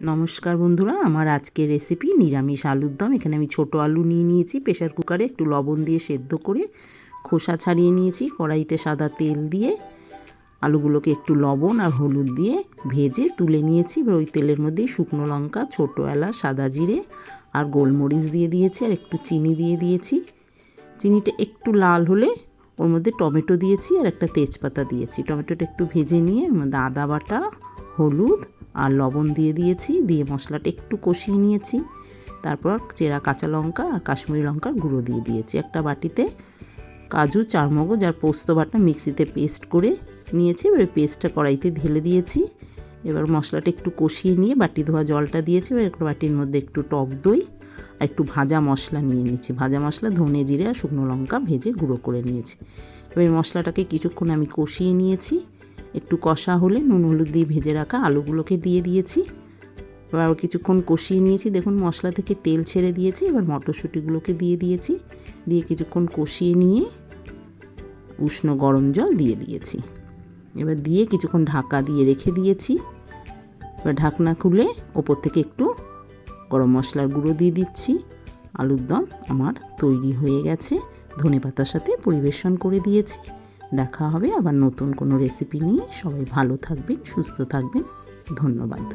নমস্কার বন্ধুরা, আমার আজকের রেসিপি নিরামিষ আলুর দম। এখানে আমি ছোট আলু নিয়ে নিয়েছি প্রেশার কুকারে একটু লবণ দিয়ে সেদ্ধ করে খোসা ছাড়িয়ে নিয়েছি, কড়াইতে সাদা তেল দিয়ে। আলুগুলোকে একটু লবণ আর হলুদ দিয়ে ভেজে তুলে নিয়েছি, এবার ওই তেলের মধ্যে শুকনো লঙ্কা, ছোটো এলাচ, সাদা জিরে আর গোলমরিচ দিয়ে দিয়েছি আর একটু চিনি দিয়ে দিয়েছি। চিনিটা একটু লাল হলে ওর মধ্যে টমেটো দিয়েছি আর একটা তেজপাতা দিয়েছি। টমেটোটা একটু ভেজে নিয়ে, ওর মধ্যে আদা বাটা, হলুদ আর লবণ দিয়ে দিয়েছি, দিয়ে মশলাটা একটু কষিয়ে নিয়েছি। তারপর চেরা কাঁচা লঙ্কা আর কাশ্মীরি লঙ্কার গুঁড়ো দিয়ে দিয়েছি। একটা বাটিতে কাজু, চারমগজ আর পোস্ত বাটা মিক্সিতে পেস্ট করে নিয়েছি। এবার পেস্টটা কড়াইতে ঢেলে দিয়েছি। এবার মশলাটা একটু কষিয়ে নিয়ে বাটি ধোয়া জলটা দিয়েছি। এবার একটা বাটির মধ্যে একটু টক দই আর একটু ভাজা মশলা নিয়ে নিয়েছি ভাজা মশলা, ধনে জিরে আর শুকনো লঙ্কা ভেজে গুঁড়ো করে নিয়েছি। এবার মশলাটাকে কিছুক্ষণ আমি কষিয়ে নিয়েছি। একটু কষা হলে নুন, হলুদ দিয়ে ভেজে রাখা আলুগুলোকে দিয়ে দিয়েছি। এবার কিছুক্ষণ কষিয়ে নিয়েছি। দেখুন, মশলা থেকে তেল ছেড়ে দিয়েছি। এবার মটরশুঁটিগুলোকে দিয়ে দিয়েছি। দিয়ে কিছুক্ষণ কষিয়ে নিয়ে উষ্ণ গরম জল দিয়ে দিয়েছি। এবার দিয়ে কিছুক্ষণ ঢাকা দিয়ে রেখে দিয়েছি। এবার ঢাকনা খুলে ওপর থেকে একটু গরম মশলার গুঁড়ো দিয়ে দিচ্ছি। আলুর দম আমার তৈরি হয়ে গেছে। ধনে পাতার সাথে পরিবেশন করে দিয়েছি। দেখা হবে আবার নতুন কোনো রেসিপি নিয়ে। সবাই ভালো থাকবেন সুস্থ থাকবেন। ধন্যবাদ।